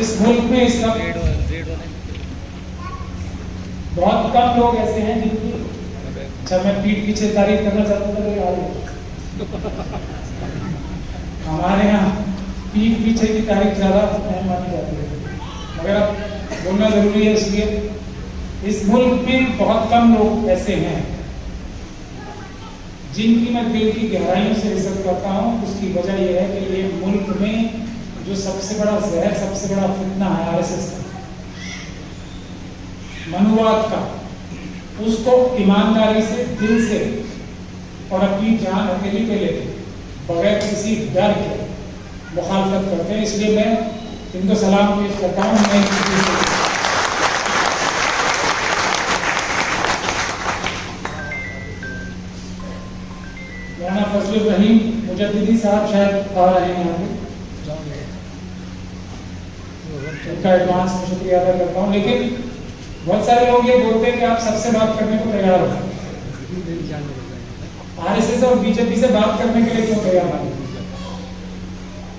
इस मुल्क में इस वक्त बहुत कम लोग ऐसे हैं जिनकी अच्छा मैं पीठ पीछे तारीफ़ करना चाहता था तो हमारे यहाँ पीठ पीछे की तारीफ़ ज़्यादा अहम मानी जाती है। मगर अब बोलना ज़रूरी है इसलिए इस मुल्क में बहुत कम लोग ऐसे हैं जिनकी मैं दिल की गहराइयों से इज़्ज़त करता हूँ। उसकी वजह यह है कि ये मुल्क में जो सबसे बड़ा जहर, सबसे बड़ा फितना है आरएसएस का। मनुवाद का। उसको ईमानदारी से, दिल से और अपनी जान अकेली पे लेके बगैर किसी डर के मुखालफत करते हैं। इसलिए मैं इनको सलाम पेश करता हूँ। मैं मौलाना फजल रहीम मुजद्दी साहब शायद आ रहे हैं यहाँ पे। उनका एडवांस में शुक्रिया अदा करता हूँ। लेकिन बहुत सारे लोग ये बोलते हैं कि आप सबसे बात करने को तैयार हो। आरएसएस और बीजेपी से बात करने के लिए क्यों तैयार नहीं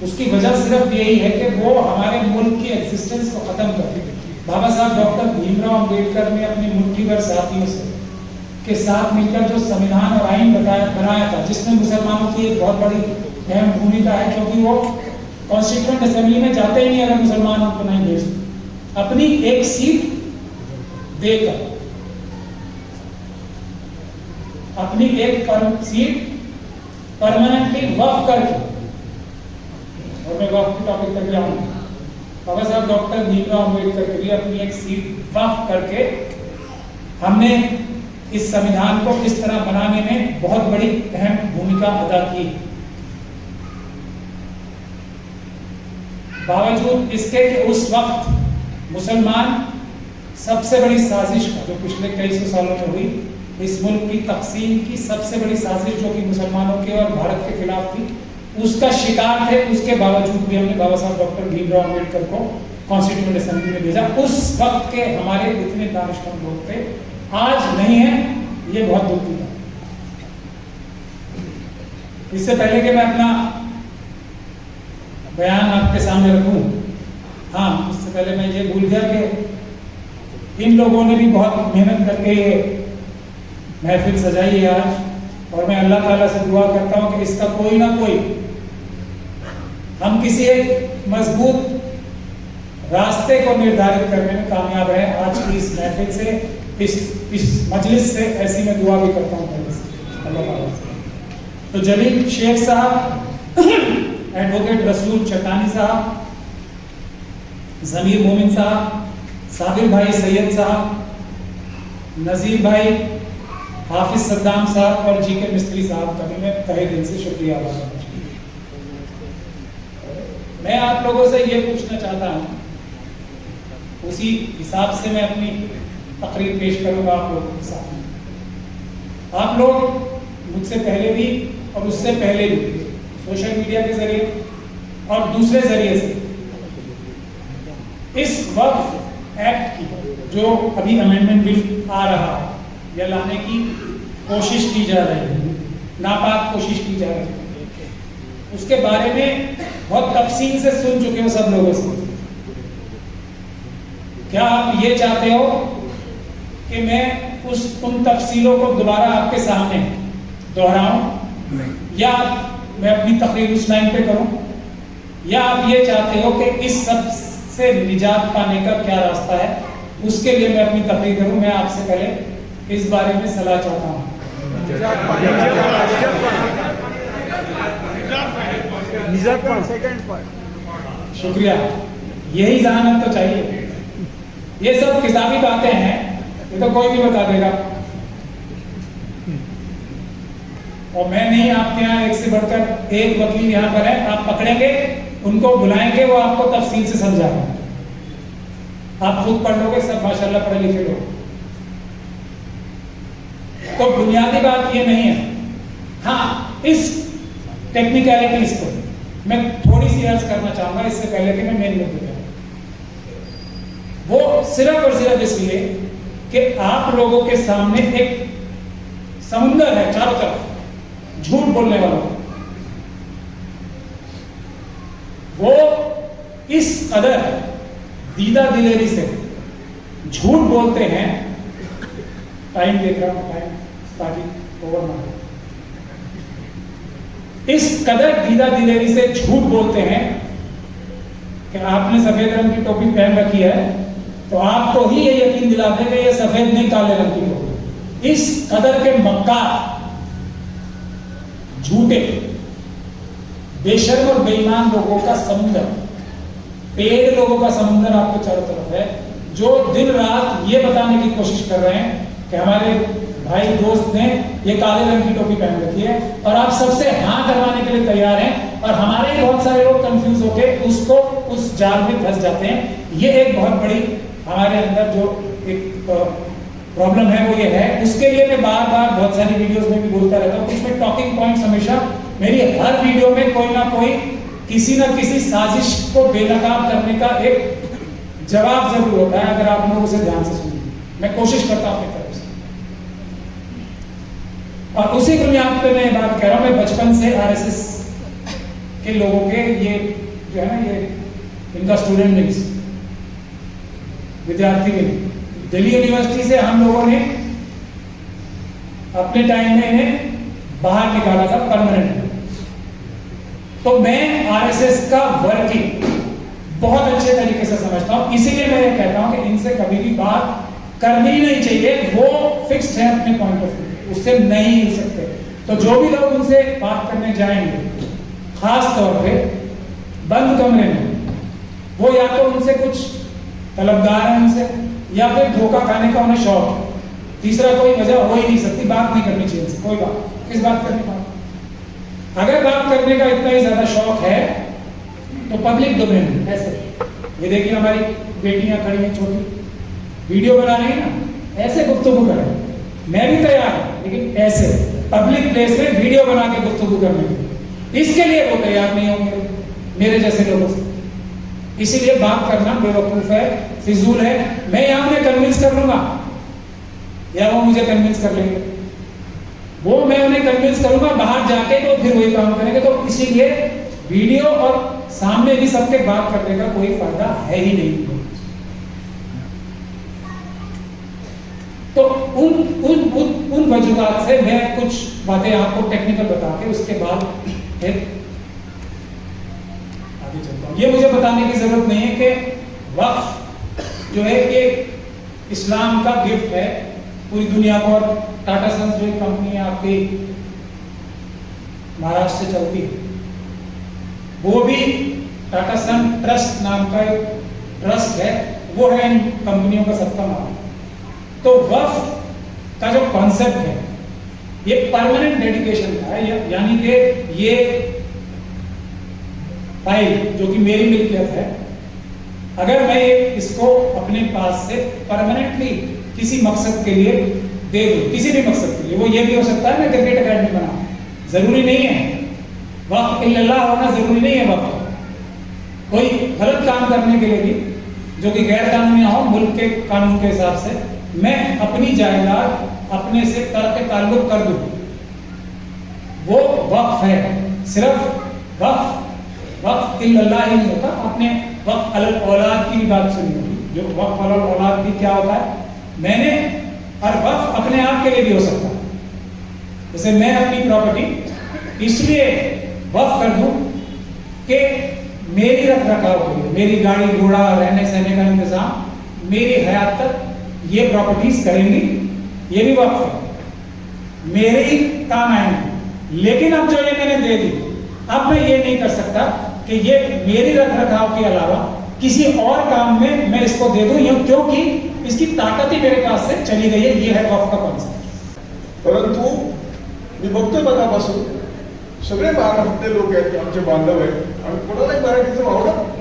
उसकी वजह सिर्फ़ यही है कि वो हमारे मुल्क की एग्जिस्टेंस को खत्म कर दी बाबा साहब, डॉक्टर भीमराव अंबेडकर ने अपनी मुट्ठी भर साथियों से के साथ मिलकर जो संविधान और आइन बताया बनाया था, जिसमें मुसलमानों की एक बहुत बड़ी अहम भूमिका है, क्योंकि वो कॉन्स्टिट्यूंट असेंबली में जाते ही नहीं अगर मुसलमान उनको नहीं भेजते अपनी एक सीट देकर अपनी एक पर, सीट परमानेंटली वफ करके और मैं वफ की टॉपिक पर जाऊँगा बाबा साहब डॉक्टर भीमराव अंबेडकर के लिए अपनी एक सीट वफ करके हमने इस संविधान को किस तरह बनाने में बहुत बड़ी अहम भूमिका अदा की। बावजूद इसके कि उस वक्त मुसलमान सबसे बड़ी साजिश का, जो पिछले कई सौ सालों में हुई, इस मुल्क की तकसीम की सबसे बड़ी साजिश जो कि मुसलमानों के और भारत के खिलाफ थी, उसका शिकार थे, उसके बावजूद भी हमने बाबा साहब डॉक्टर भीमराव अंबेडकर को कॉन्स्टिट्यूंट असेंबली में भेजा। उस वक्त के हमारे इतने दानिशमंद लोग थे, आज नहीं है, ये बहुत दुख की इससे पहले कि मैं अपना बयान आपके सामने रखूँ। हाँ इससे पहले मैं ये भूल गया कि इन लोगों ने भी बहुत मेहनत करके ये महफिल सजाई है आज, और मैं अल्लाह ताला से दुआ करता हूँ कि इसका कोई ना कोई, हम किसी एक मज़बूत रास्ते को निर्धारित करने में कामयाब है आज की इस महफिल से, इस इस मजलिस से ऐसी मैं दुआ भी करता हूँ। तो जलील शेख साहब एडवोकेट रसूल चटानी साहब जमीर मोमिन साहब साबिर भाई सैयद साहब नजीर भाई हाफिज सद्दाम साहब और जी के मिस्त्री साहब का भी मैं तहे दिल से शुक्रिया अदा करना मैं आप लोगों से ये पूछना चाहता हूँ, उसी हिसाब से मैं अपनी तकरीर पेश करूँगा आप लोगों के सामने। आप लोग मुझसे पहले भी और उससे पहले भी सोशल मीडिया के ज़रिए और दूसरे ज़रिए से। इस वक्त एक्ट की जो अभी अमेंडमेंट बिल आ रहा है या लाने की कोशिश की जा रही है नापाक कोशिश की जा रही है। उसके बारे में बहुत तफसील से सुन चुके हो सब लोगों से। क्या आप ये चाहते हो कि मैं उस उन तफसीलों को दोबारा आपके सामने दोहराऊं? या मैं अपनी तकरीर उस लाइन पे करूँ? या आप ये चाहते हो कि इस सबसे निजात पाने का क्या रास्ता है? उसके लिए मैं अपनी तकरीर करूँ? मैं आपसे पहले इस बारे में सलाह चाहता हूँ। शुक्रिया। यही जहानत तो चाहिए। ये सब किताबी बातें हैं। ये तो कोई भी बता देगा। और मैं नहीं, आपके यहाँ एक से बढ़कर एक वकील यहाँ पर है। आप पकड़ेंगे, उनको बुलाएँगे, वो आपको तफसील से समझाएँगे। आप खुद पढ़ लोगे, सब माशाल्लाह पढ़े लिखे लोग। तो बुनियादी बात ये नहीं है। हाँ इस टेक्निकलिटीज को मैं थोड़ी सी अर्ज़ करना चाहूँगा, इससे पहले कि मैं मेन मुद्दे वो सिर्फ़ और सिर्फ़ इसलिए कि आप लोगों के सामने एक समुंदर है, चारों तरफ़। बोलने वाला वो इस कदर दीदा दिलेरी से झूठ बोलते हैं। टाइम देख रहा हूँ टाइम ताकि ओवर ना इस कदर दीदा दिलेरी से झूठ बोलते हैं कि आपने सफ़ेद रंग की टोपी पहन रखी है तो आपको ही ये यकीन दिलाते हैं कि ये सफ़ेद नहीं, काले रंग की टोपी। इस कदर के मक्का झूठे। बेशर्म और बेईमान लोगों का समुंदर। पेड़ लोगों का समुंदर आपके चारों तरफ़ है, जो दिन रात ये बताने की कोशिश कर रहे हैं कि हमारे भाई दोस्त ने ये काले रंग की टोपी पहन रखी है और आप सबसे हाँ करवाने के लिए तैयार हैं और हमारे बहुत सारे लोग कंफ्यूज होके उसको उस जाल में फंस जाते हैं। ये एक बहुत बड़ी हमारे अंदर जो एक प्रॉब्लम है वो ये है। उसके लिए मैं बार बार बहुत सारी वीडियोस में भी बोलता रहता हूँ उसमें टॉकिंग पॉइंट्स हमेशा मेरी हर वीडियो में कोई ना कोई किसी ना किसी साजिश को बेनकाब करने का एक जवाब ज़रूर होता है, अगर आप लोग उसे ध्यान से सुनिए। मैं कोशिश करता हूँ अपनी तरफ़ से। और उसी बुनियाद पे मैं बात कर रहा हूँ, मैं बचपन से आरएसएस के लोगों के ये जो है ना, ये इनका स्टूडेंट नहीं विद्यार्थी नहीं दिल्ली यूनिवर्सिटी से हम लोगों ने अपने टाइम में इन्हें बाहर निकाला था परमानेंट तो मैं आरएसएस का वर्किंग बहुत अच्छे तरीके से समझता हूँ। इसीलिए मैं कहता हूँ कि इनसे कभी भी बात करनी नहीं चाहिए। वो फिक्स्ड है अपने पॉइंट ऑफ़ व्यू उससे नहीं हिल सकते। तो जो भी लोग उनसे बात करने जाएँगे खास तौर पे बंद कमरे में, वो या तो उनसे कुछ तलबदार है उनसे या फिर धोखा खाने का उन्हें शौक तीसरा, कोई वजह हो ही नहीं सकती, बात नहीं करनी चाहिए कोई बात किस बात करने का। अगर बात करने का इतना ही ज़्यादा शौक है तो पब्लिक डोमेन ऐसे। ये देखिए हमारी बेटियाँ खड़ी हैं, छोटी। वीडियो बना रही है ना? ऐसे गुफ्तगु करें मैं भी तैयार हूँ, लेकिन ऐसे। पब्लिक प्लेस में वीडियो बना के गुफ्तगु करने इसके लिए वो तैयार नहीं होंगे, मेरे जैसे लोगों से। इसीलिए बात करना बेवकूफ़ है, फिजूल है। मैं यहाँ उन्हें कन्विंस कर लूँगा। या वो मुझे कन्विंस कर लेंगे। वो मैं उन्हें कन्विंस करूँगा, बाहर जाके तो फिर वही काम करेंगे। तो इसीलिए वीडियो और सामने भी सबके बात करने का कोई फ़ायदा है ही नहीं। तो उन उन उन उन वजूहत से मैं कुछ बातें आपको टेक्निकल बता के उसके बाद हूँ ये मुझे बताने की ज़रूरत नहीं है कि वक्फ जो है ये इस्लाम का गिफ्ट है, पूरी दुनिया को और टाटा सन्स जो कंपनी है आपकी महाराष्ट्र से चलती है। वो भी टाटा सन ट्रस्ट नाम का एक ट्रस्ट है, वो है इन कंपनियों का सबका नाम तो वफ का जो कॉन्सेप्ट है, ये परमानेंट डेडिकेशन का है यानी कि ये फ़ाइल जो कि मेरी मिल्कियत है, अगर मैं इसको अपने पास से परमानेंटली किसी मकसद के लिए दे दूँ, किसी भी मकसद के लिए, वो ये भी हो सकता है, मैं क्रिकेट अकेडमी बनाऊँ। ज़रूरी नहीं है। वक्त इल्लल्लाह होना ज़रूरी नहीं है वक्त। कोई गलत काम करने के लिए भी, जो कि गैर कानूनी हो, मुल्क के कानून के हिसाब से, मैं अपनी जायदाद अपने से तर्क ताल्लुक कर दूँ। वो वक्फ है। सिर्फ़ वक्फ वक्फ इल्लल्लाह ही नहीं होता, आपने वक्फ अलल औलाद की बात सुनी होगी। जो वक्फ अलल औलाद भी क्या होता है? मैंने और वक्त अपने आप के लिए भी हो सकता है। जैसे मैं अपनी प्रॉपर्टी इसलिए वक्फ कर दूँ कि मेरी रख रखाव के लिए, मेरी गाड़ी, घोड़ा, रहने सहने का इंतज़ाम, मेरी हयात तक ये प्रॉपर्टीज़ करेंगी, ये भी वक्फ है। मेरे ही काम आएँगे। लेकिन अब जो ये मैंने दे दी, अब मैं ये नहीं कर सकता कि ये मेरी रख रखाव के अलावा किसी और काम में मैं इसको दे दूँ, यूँ क्योंकि इसकी ताकत ही मेरे पास से चली गई है, ये है वक्फ का कॉन्सेप्ट परंतु मी बघतोय मगापासून सगळे महाराष्ट्रातले लोक आहेत, आमचे बांधव आहेत. आणि कोणालाही मराठीचं आवडत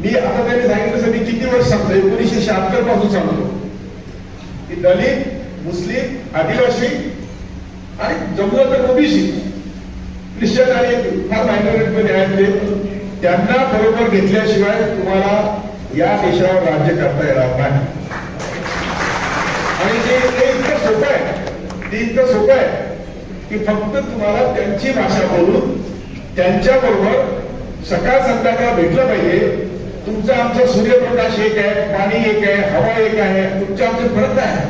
मी आता त्यांनी सांगितलं मी किती वर्ष सांगतो, एकोणीसशे शहात्तर पासून सांगतो. की दलित, मुस्लिम, आदिवासी आणि जम्मू तर ओबीसी ख्रिश्चन आणि फार मायनॉरिटीमध्ये आहेत ते. त्यांना बरोबर घेतल्याशिवाय तुम्हाला या देशावर राज्य करता येणार नाही. आणि ते इतकं सोपं आहे. ते इतकं सोपं आहे की फक्त तुम्हाला त्यांची भाषा बोलून त्यांच्या बरोबर सकाळ संध्याकाळ भेटलं पाहिजे. तुमचा आमचा सूर्यप्रकाश एक आहे पाणी एक आहे हवा एक आहे तुमचे आमचे फरक आहे?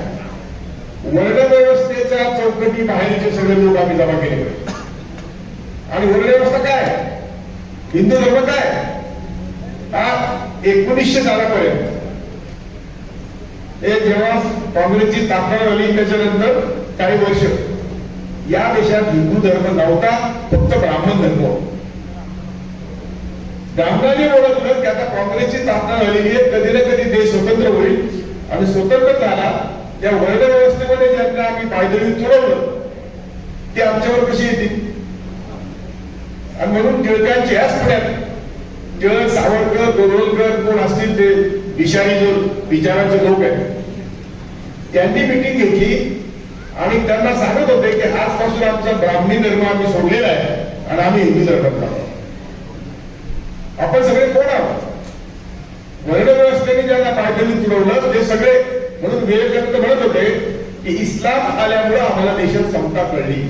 वर्णव्यवस्थेच्या चौकटी बाहेरचे सगळे लोक आम्ही जमा केले पाहिजे. आणि वर्णव्यवस्था काय? हिंदू धर्म काय? हा एकोणीसशे सालापर्यंत. हे जेव्हा काँग्रेसची स्थापना झाली त्याच्यानंतर काही वर्ष. या देशात हिंदू धर्म नव्हता फक्त ब्राह्मण धर्म ब्राह्मणांनी ओळखलं की आता काँग्रेसची स्थापना झालेली आहे कधी ना कधी देश स्वतंत्र होईल. आणि स्वतंत्र झाला त्या वर्णव्यवस्थेमध्ये ज्यांना आम्ही पायदळी तुरवलं ते आमच्यावर कशी येतील? आणि म्हणून टिळकांच्या ह्याच पुण्यात टिळक सावरकर गोरवलकर कोण असतील ते विषारी जो विचारांचे लोक आहेत त्यांनी मिटिंग घेतली आणि त्यांना सांगत होते की आजपासून आमचा ब्राह्मणी धर्म आम्ही सोडलेला आहे आणि आम्ही हिंदू धर्मात आहोत आपण सगळे कोण आहोत? वर्णव्यवस्थेने ज्यांना पायदळी तुडवलं ते सगळे म्हणून विवेकानंद म्हणत होते की इस्लाम आल्यामुळे आम्हाला देशात समता कळली.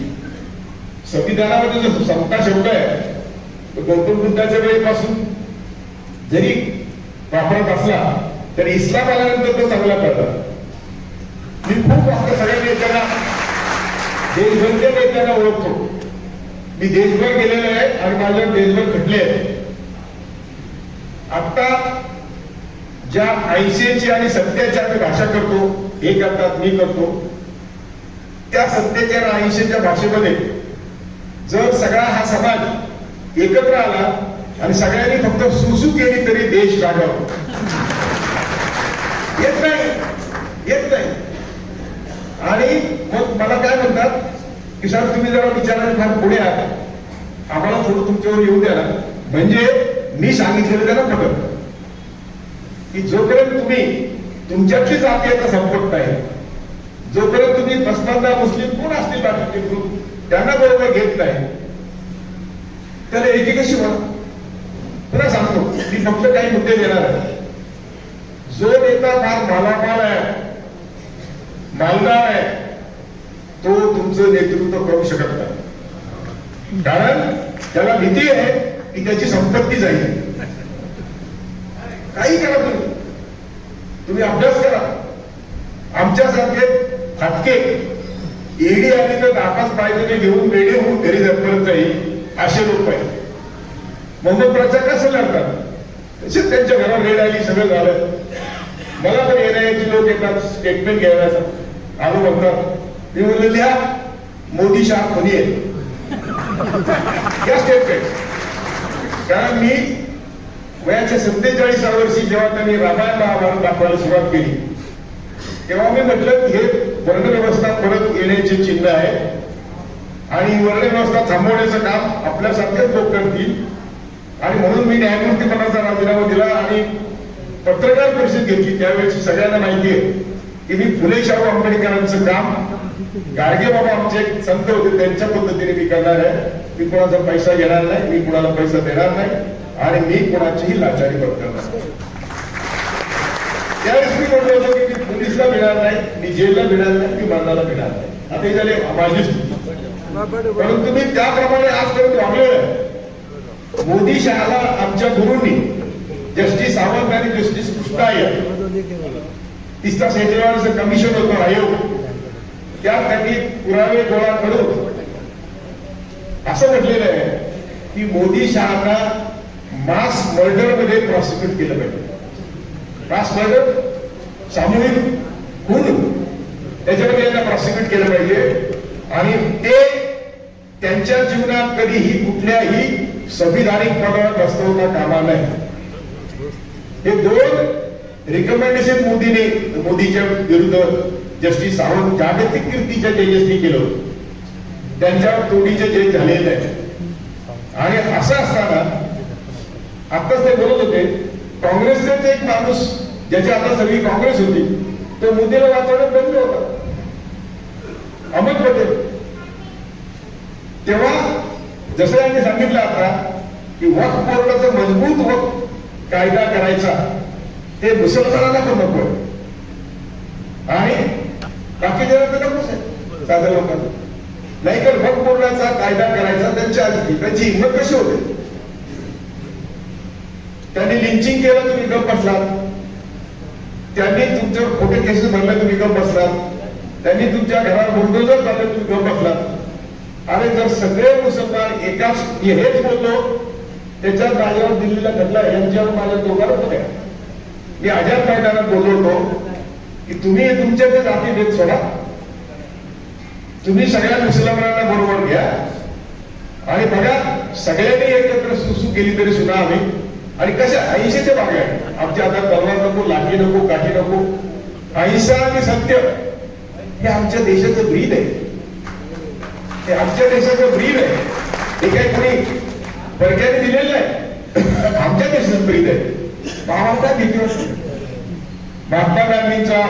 संविधानामध्ये जो समता शब्द आहे तो गौतम बुद्धाच्या वेळेपासून जरी वापरत असला तरी इस्लाम आल्यानंतर तो चांगला करतात. मी खूप आपल्या सगळ्या नेत्यांना देशभरच्या नेत्यांना ओळखतो. मी देशभर गेलेलो आहे आणि माझ्या देशभर घडले आहे आता ज्या ऐंशीची आणि सत्याची आम्ही भाषा करतो हे करतात मी करतो त्या सत्याच्या आणि ऐंशीच्या भाषेमध्ये जर सगळा हा समाज एकत्र आला आणि सगळ्यांनी फक्त सुसू केली तरी देश गाडव येत नाही. येत नाही. आणि मग मला काय म्हणतात की साहेब तुम्ही जरा विचाराने फार पुढे आहात. आम्हाला थोडं तुमच्यावर येऊ द्या म्हणजे मी सांगितलेलं त्यांना पटत की जोपर्यंत तुम्ही तुमच्यातली जातीयता संपत नाही. जोपर्यंत तुम्ही पसंदा मुस्लिम कोण असतील बाकीचे ग्रुप त्यांना बरोबर घेत नाही. त्याला एकी कशी म्हणा? पुन्हा सांगतो मी फक्त काही मुद्दे देणार आहे. जो नेता फार मालामाल आहे मालदार आहे तो तुमचं नेतृत्व करू शकत नाही. कारण त्याला भीती आहे की त्याची संपत्ती जाईल. काही करा तुम्ही. तुम्ही अभ्यास करा. आमच्यासारखे फाटके ईडी आली तर नापास पाहिजे घेऊन रेडी होऊन घरी जपर्यंत जाईल. असे लोक पाहिजे मोहम्मद प्रचार कसं लढतात? तसेच त्यांच्या घरावर रेड आली सगळं झालं. मला पण येण्याची लोक येतात स्टेटमेंट घ्यायला. आलो म्हणतात. मी म्हणलं लिहा मोदी शाह कोणी आहे या स्टेटमेंट कारण मी वयाच्या सत्तेचाळीसा वर्षी जेव्हा त्यांनी रामायण महाभारत दाखवायला सुरुवात केली तेव्हा मी म्हटलं हे वर्णव्यवस्था परत येण्याचे चिन्ह आहे आणि वर्णव्यवस्था थांबवण्याचं काम आपल्यासारखेच लोक करतील आणि म्हणून मी न्यायमूर्तीपणाचा राजीनामा दिला आणि पत्रकार परिषद घेतली. त्यावेळेची सगळ्यांना माहिती आहे की मी फुले शाहू आंबेडकरांचं काम गाडगे बाबा आमचे एक संत होते त्यांच्या पद्धतीने मी करणार आहे. मी कोणाचा पैसा घेणार नाही मी कोणाला पैसा देणार नाही आणि मी कोणाचीही लाचारी करणार नाही. त्यावेळेस मी म्हटलं होतं मी पोलिसला मिळणार नाही मी जेलला मिळणार नाही मी मरणाला मिळणार नाही. आता झाले माझी परंतु मी त्याप्रमाणे आजपर्यंत वागलेलं आहे मोदी शहाला आमच्या गुरुंनी जस्टिस सावंत आणि जस्टिस कृष्णाय तिसरा सेंट्रलचं कमिशन होतं आयोग त्यात त्यांनी पुरावे गोळा करून असं म्हटलेलं आहे की मोदी शहाना मास मर्डरमध्ये प्रॉसिक्यूट केलं पाहिजे. Mass murder? सामूहिक? खून त्याच्यामध्ये यांना प्रॉसिक्यूट केलं पाहिजे. आणि ते त्यांच्या जीवनात कधीही कुठल्याही संविधानिक पदावर बसवता कामा नाही हे दोन रिकमेंडेशन मोदीने मोदीच्या विरुद्ध जस्टिस सावंत जागतिक कीर्तीच्या तेजस्वी केलं होतं. त्यांच्यावर तोडीचे जे झालेले आहे आणि असं असताना आताच ते बोलत होते काँग्रेसचेच एक माणूस ज्याची आता सगळी काँग्रेस होती तो मोदीला वाचवण्यात बंद होत. अहमद पटेल तेव्हा जसं यांनी सांगितलं आता की वक्फ बोर्डाचा मजबूत वक्फ कायदा करायचा ते मुसलमानांना पण नको आहे. आणि बाकी तर नकोच आहे साध्या लोकांना. नाही तर वक्फ बोर्डाचा कायदा करायचा त्यांच्या आधी. त्यांची हिंमत कशी होते? त्यांनी लिंचिंग केलं तुम्ही गप बसलात. त्यांनी तुमच्यावर खोटे केसेस भरले तुम्ही गप बसलात. त्यांनी तुमच्या घरावर बुलडोजर झाले तुम्ही गप बसलात. आणि जर सगळे मुसलमान एकाच हेच बोललो त्याच्यात माझ्यावर दिल्लीला घडला यांच्यावर माझ्या दोघांवर होत्या मी आझाद मैदानात बोललो होतो की तुम्ही तुमच्या ते जाती भेद सोडा. तुम्ही सगळ्या मुसलमानांना बरोबर घ्या. आणि बघा सगळ्यांनी एकत्र सुसू केली तरी सुद्धा आम्ही आणि कशा अहिंसेच्या मागे आहे? आमच्या आता तलवार नको लाठी नको काठी नको. अहिंसा आणि सत्य हे आमच्या देशाचं ब्रीद आहे. हे आमच्या देशाचं ब्रीद आहे. हे काही कोणी परक्याने दिलेलं नाही. आमच्या देशाचं ब्रीद आहे. महात्मा किती वर्ष? महात्मा गांधींचा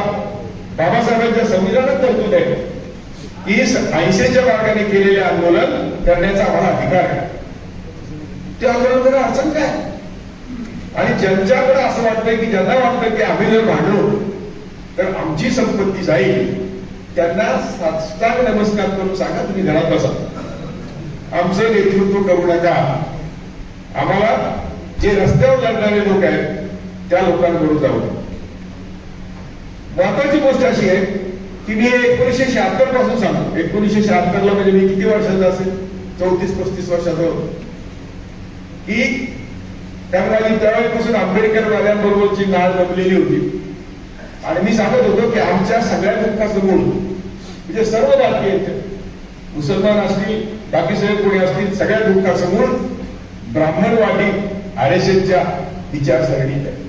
बाबासाहेबांच्या संविधानात तरतूद आहे. की ऐंशीच्या मार्गाने केलेले आंदोलन करण्याचा आम्हाला अधिकार आहे. ते आंदोलन करणं अडचण काय? आणि ज्यांच्याकडे असं वाटतंय की ज्यांना वाटतं की आम्ही जर भांडलो तर आमची संपत्ती जाईल. त्यांना साष्टांग नमस्कार करून सांगा तुम्ही घरात बसा. आमचं नेतृत्व करू नका. आम्हाला जे रस्त्यावर लढणारे लोक आहेत त्या लोकांकडून जाऊ. महत्वाची गोष्ट अशी आहे की मी एकोणीसशे शहात्तरपासून सांगतो एकोणीसशे शहात्तरला म्हणजे मी किती वर्षाचा असेल? चौतीस पस्तीस वर्षाचा होतो. की त्यामुळे माझी त्यावेळेपासून आंबेडकर वाल्यांबरोबरची नाळ जमलेली होती. आणि मी सांगत होतो की आमच्या सगळ्या दुःखाचं म्हणजे सर्व भारतीय मुसलमान असतील बाकी सगळे कोणी असतील सगळ्या दुःखासमोर मूळ ब्राह्मणवादी आर एस एसच्या विचारसरणीत आहे.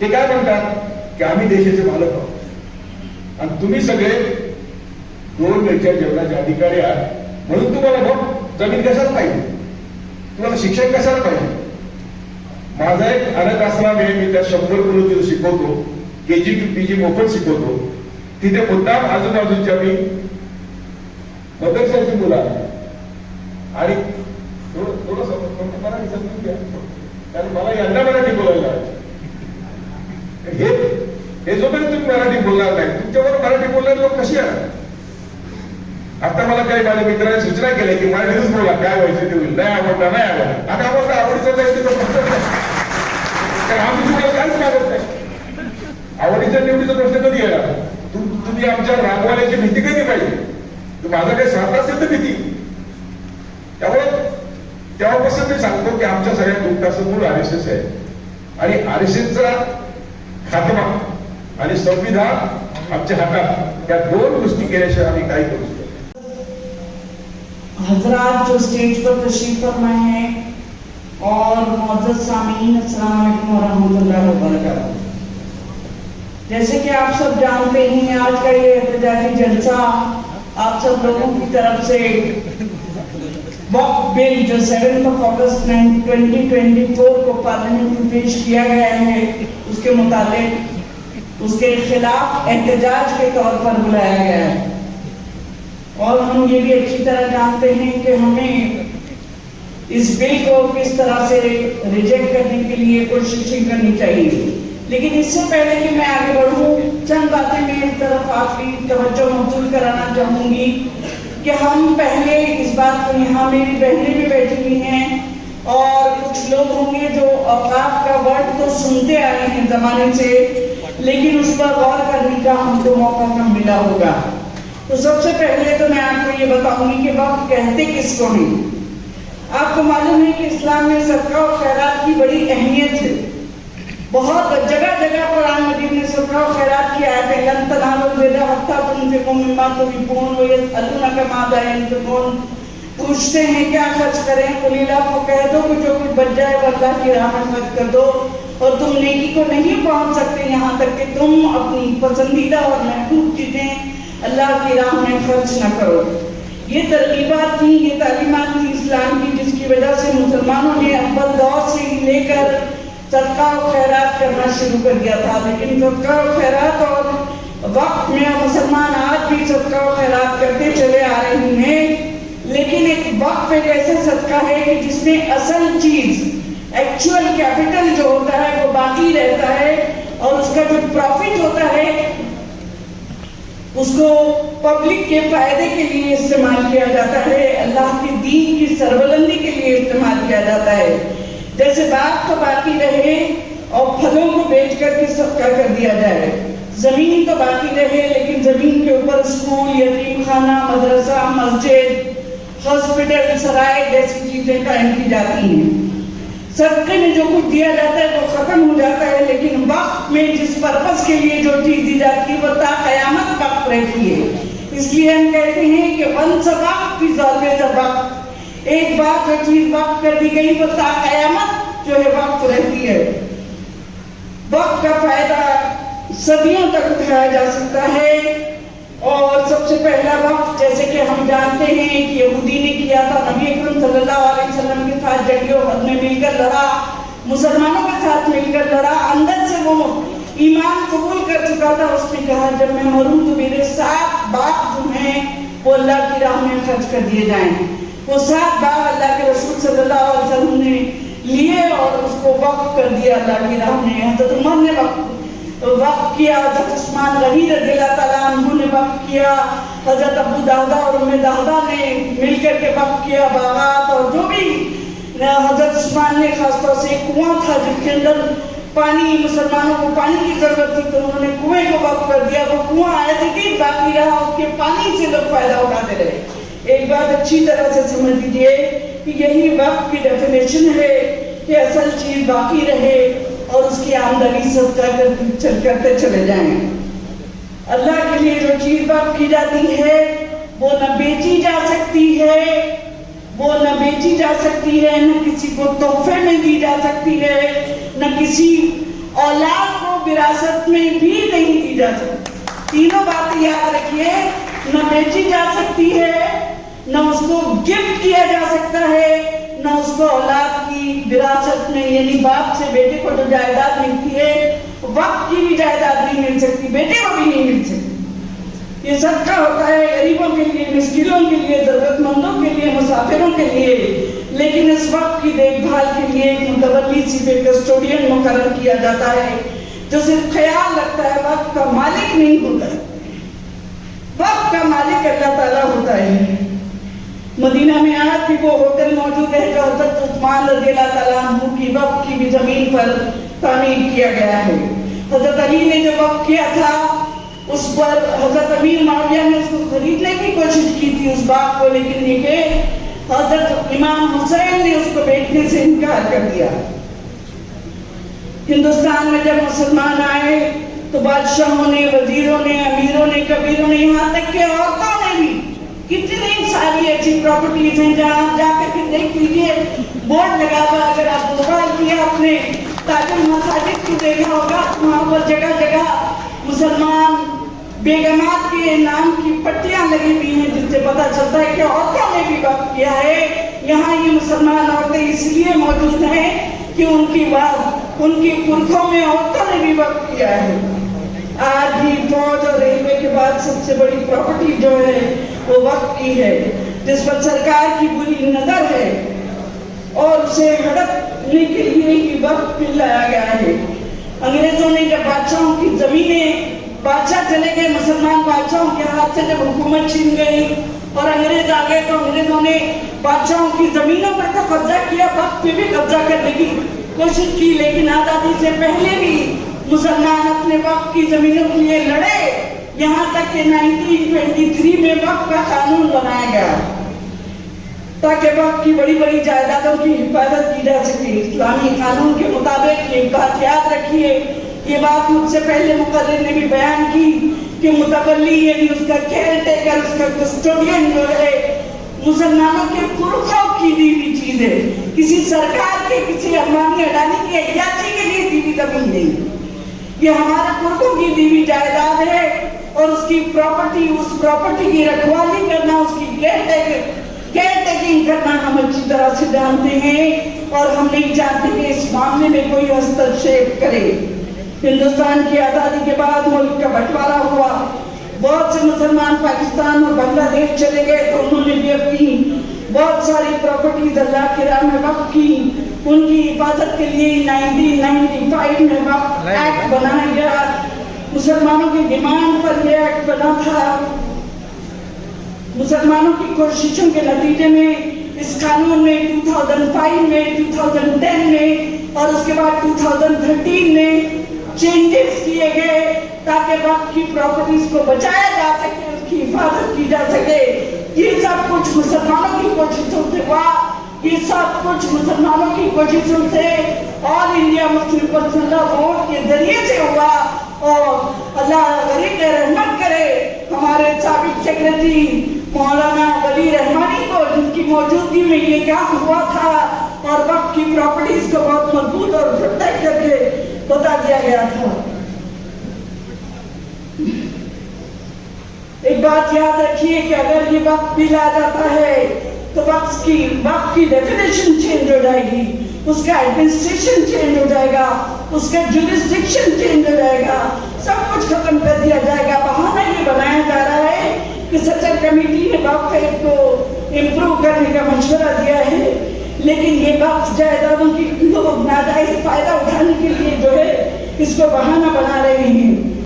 ते काय म्हणतात? की आम्ही देशाचे मालक आहोत. आणि तुम्ही सगळे दोन वेळच्या जेवणाचे अधिकारी आहात. म्हणून तुम्हाला मग जमीन कशाला पाहिजे? तुम्हाला शिक्षण कशाला पाहिजे? माझा एक अनाथ आश्रम आहे मी त्या शंभर मुलं शिकवतो के जी टू पी जी मोफत शिकवतो. तिथे मुद्दाम आजूबाजूच्या मी मदरशाची मुलं आहेत. आणि थोडं थोडंसं मराठी समजून घ्या कारण मला यांना मराठी बोलायला हे हे जोपर्यंत तुम्ही मराठी बोलणार नाही तुमच्यावर मराठी बोलणारे लोक कशी आहे आता मला काही माझ्या मित्राने सूचना केल्या की मराठीतच बोला काय व्हायचं ते होईल. नाही आवडला नाही आवडला आता आवडता आवडीचं नाही तिथं प्रश्न कारण आम्ही तुम्हाला काहीच मागत नाही. आवडीच्या निवडीचा प्रश्न कधी येणार? तुम्ही आमच्या रागवाल्याची भीती कधी पाहिजे माझा काही स्वार्थ असेल तर भीती. त्यामुळे तेव्हापासून मी सांगतो की आमच्या सगळ्या दुःखाचं मूळ आर एस एस आहे. आणि आर एस एसचा खात्मा आणि संविधान आमच्या हातात त्या दोन गोष्टी केल्याशिवाय आम्ही काही करू हजरात जो स्टेज पर तशरीफ़ फरमाए हैं, और मोहम्मद सामीन वबरकातुहू। जैसे कि आप सब जानते हैं आज का ये एहतजाजी जलसा आप सब लोगों की तरफ़ से वक्फ बिल जो सेवन ऑफ़ अगस्त 2024 को पार्लियामेंट में पेश किया गया है, उसके मुताबिक उसके खिलाफ एहतजाज के तौर पर बुलाया गया है। और हम ये भी अच्छी तरह जानते हैं कि हमें इस बिल को किस तरह से रिजेक्ट करने के लिए कोशिशें करनी चाहिए। लेकिन इससे पहले कि मैं आगे बढ़ूं, चंद बातें मेरी तरफ़ आपकी तवज्जो मौजूद कराना चाहूँगी कि हम पहले इस बात को यहाँ मेरी बहनें भी बैठी हुई हैं और कुछ लोग होंगे जो औकाफ का वर्ड तो सुनते आए हैं जमाने से, लेकिन उस पर गौर करने का हमको मौका कम मिला होगा। तो सबसे पहले तो मैं आपको ये बताऊँगी कि वक्त कहते किसको नहीं आपको मालूम है कि इस्लाम में सदका और खैरात की बड़ी अहमियत है। बहुत जगह जगह कुरान मजीद में सदका और खैरात की आयतें लन तनालुल बिर्रा हत्ता तुनफिकू मिम्मा तुहिब्बून व यसअलूनका माज़ा यनफिकून पूछते हैं, क्या खर्च करें? कुलीला को कह दो कि जो कुछ बच जाए अल्लाह की राह में खर्च कर दो। और तुम नेकी को नहीं पहुँच सकते, यहाँ तक कि तुम अपनी पसंदीदा और महबूब चीज़ें अल्लाह की राह में खर्च न करो। ये तरकीबात थी, ये तालीमात थी इस्लाम की, जिसकी वजह से मुसलमानों ने अव्वल दौर से ही लेकर सदका और खैरात करना शुरू कर दिया था। लेकिन सदका और खैरात और वक्त में मुसलमान आज भी सदका और खैरात करते चले आ रहे हैं। लेकिन एक वक्त एक ऐसा सदका है कि जिसमें असल चीज़ एक्चुअल कैपिटल जो होता है, वो बाकी रहता है और उसका जो प्रॉफिट होता है उसको पब्लिक के फ़ायदे के लिए इस्तेमाल किया जाता है, अल्लाह के दीन की सरबलंदी के लिए इस्तेमाल किया जाता है। जैसे बाग तो बाकी रहे और फलों को बेच करके सबका कर दिया जाए। ज़मीन तो बाकी रहे, लेकिन ज़मीन के ऊपर स्कूल यतीम खाना मदरसा, मस्जिद हॉस्पिटल सराय जैसी चीज़ें कायम की जाती हैं। सदके में जो कुछ दिया जाता है वो खत्म हो जाता है, लेकिन वक्त में जिस पर्पस के लिए जो चीज़ दी जाती है, वो कयामत वक्त रहती है। इसलिए हम कहते हैं कि वन वक्त की वक्त एक बार जो चीज़ वक्त कर दी गई, वो कयामत जो है वक्त रहती है। वक्त का फ़ायदा सदियों तक उठाया जा सकता है। और सबसे पहला वक्त जैसे कि हम जानते हैं कि यहूदी ने किया था, नबी अकरम सल्लल्लाहु अलैहि वसल्लम के साथ जंगो हद में मिलकर लड़ा, मुसलमानों के साथ मिलकर लड़ा, अंदर से वो ईमान कबूल कर चुका था, उसने कहा, जब मैं मरूं तो मेरे सात बाप जो हैं, वो अल्लाह की राह में खर्च कर दिए जाएँ। वो सात बाप अल्लाह के रसूल सल्लल्लाहु अलैहि वसल्लम ने लिए और उसको वक्त कर दिया अल्लाह की राह में। हज़रत उमर ने वक्त वक्त किया, हज़रत उस्मान गनी ताला अन्हु ने वक्त किया, हज़रत अबू दादा और उम्मे दादा ने मिलकर के वक्त किया बागात और जो भी हज़रत उस्मान ने खासतौर से कुआँ था जिसके अंदर पानी, मुसलमानों को पानी की ज़रूरत थी तो उन्होंने कुएँ को वक्त कर दिया। वो कुआँ आया थी कि बाकी रहा उसके पानी से लोग फ़ायदा उठाते रहे। एक बात अच्छी तरह से समझ लीजिए कि यही वक्त की डेफिनेशन है कि असल चीज़ बाकी रहे। और उसकी आमदनी सदका कर चल करते चले जाएँ। अल्लाह के लिए जो चीज़ वक्त की जाती है, वो न बेची जा सकती है, वो न बेची जा सकती है, न किसी को तोहफे में दी जा सकती है, न किसी औलाद को विरासत में भी नहीं दी जा सकती। तीनों बातें याद रखिए, न बेची जा सकती है, न उसको गिफ्ट किया जा सकता है न उसको औलाद की विरासत में, यानी बाप से बेटे को जो जायदाद मिलती है, वक्त की भी जायदाद नहीं मिल सकती, बेटे को भी नहीं मिल सकती। ये सबका होता है गरीबों के लिए मिस्किनों के लिए, जरूरतमंदों के लिए, मुसाफिरों के लिए। लेकिन इस वक्त की देखभाल के लिए एक मुतवली सी पे कस्टोडियन मुकर किया जाता है, जो सिर्फ़ ख्याल रखता है, वक्त का मालिक नहीं होता। वक्त का मालिक अल्लाह ताला होता है। मदीना में आज भी वो होटल मौजूद है जो हज़रत उस्मान रज़ियल्लाहु ताला की वक्त की भी ज़मीन पर तामीर किया गया है। हज़रत अली ने जो वक्त किया था, उस पर हज़रत अमीर माविया ने उसको खरीदने की कोशिश की थी उस बाग को, लेकिन ये हज़रत इमाम हुसैन ने उसको बेचने से इनकार कर दिया। हिंदुस्तान में जब मुसलमान आए तो बादशाहों ने, वजीरों ने, अमीरों ने, कबीरों ने, यहाँ तक के औरतों ने भी कितनी सारी ऐसी प्रॉपर्टीज़ हैं जहाँ आप जाकर के देख लीजिए। बोर्ड लगा हुआ अगर आप दोबारा किया आपने, ताकि मसाजिद को देखा होगा, वहाँ पर जगह जगह मुसलमान, बेगमात के नाम की पट्टियाँ लगी हुई हैं जिससे पता चलता है कि औरतों ने भी वक्त किया है। यहाँ ये मुसलमान औरतें इसलिए मौजूद हैं कि उनकी बात उनकी पुरखों में औरतों ने भी वक्त किया है। आज ही फौज और रेलवे के बाद सबसे बड़ी प्रॉपर्टी जो है वो वक्त की है, जिस पर सरकार की बुरी नज़र है, और उसे हड़पने के लिए ही वक्त भी लाया गया है। अंग्रेज़ों ने जब बादशाहों की जमीनें, बादशाह चले गए, मुसलमान बादशाहों के हाथ से जब हुकूमत छीन गई, और अंग्रेज़ आ गए तो अंग्रेज़ों ने बादशाहों की जमीनों पर तो कब्जा किया, वक्त पे भी कब्जा करने की कोशिश की, लेकिन आज़ादी से पहले भी मुसलमान अपने वक्त की जमीनों के लिए लड़े। यहाँ तक कि 1923 में वक्त का कानून बनाया गया। ताकि वक्त की बड़ी बड़ी जायदादों की हिफाजत की जा सके। इस्लामी कानून के मुताबिक एक बात याद रखिए। ये बात मुझसे पहले मुकर्र ने भी बयान की कि मुतवली यानी उसका केयर टेकर उसका कस्टोडियन जो है, मुसलमानों के पुरखों की दी हुई चीज़ है। किसी सरकार के, किसी अम्बानी अडानी की अयाची के लिए दी हुई ज़मीन नहीं। ये हमारे पुरखों की दी हुई जायदाद है। और उसकी प्रॉपर्टी उस प्रॉपर्टी की रखवाली करना उसकी केयर टेकिंग करना हम अच्छी तरह से जानते हैं और हम नहीं चाहते कि इस मामले में कोई हस्तक्षेप करे। हिंदुस्तान की आज़ादी के बाद मुल्क का बंटवारा हुआ। बहुत से मुसलमान पाकिस्तान और बांग्लादेश चले गए तो उन्होंने भी अपनी बहुत सारी प्रॉपर्टीज़ अल्लाह की राह में वक्त की। उनकी हिफाजत के लिए 1995 में वक्त एक्ट बनाया गया। मुसलमानों की डिमांड पर यह एक्ट बना था। मुसलमानों की कोशिशों के नतीजे में इस कानून में 2005 में 2010 में और उसके बाद 2013 में चेंजेस किए गए ताकि वक्त की प्रॉपर्टीज़ को बचाया जा सके, उसकी हिफाजत की जा सके। ये सब कुछ मुसलमानों की कोशिशों से हुआ। ये सब कुछ मुसलमानों की कोशिशों से all India Muslim personal vote के ज़रिए से हुआ। और अल्लाह गरीब रहमत करे, हमारे सबक सेक्रेटरी मौलाना वली रहमानी को, जिनकी मौजूदगी में ये काम हुआ था और वक्त की प्रॉपर्टीज़ को बहुत मज़बूत और प्रोटेक्ट करके बता दिया गया था। एक बात याद रखिए कि अगर ये वक्त बिल आ जाता है तो वक्त की वक्त की डेफिनेशन चेंज हो जाएगी, उसका एडमिनिस्ट्रेशन चेंज हो जाएगा। उसका जुरिस्डिक्शन चेंज हो जाएगा। सब कुछ खत्म कर दिया जाएगा। बहाना ये बनाया जा रहा है कि सचर कमेटी ने बाप को इम्प्रूव करने का मशवरा दिया है, लेकिन ये बाप जायदादों की लोग नाजायज फ़ायदा उठाने के लिए जो है, इसको बहाना बना रहे हैं।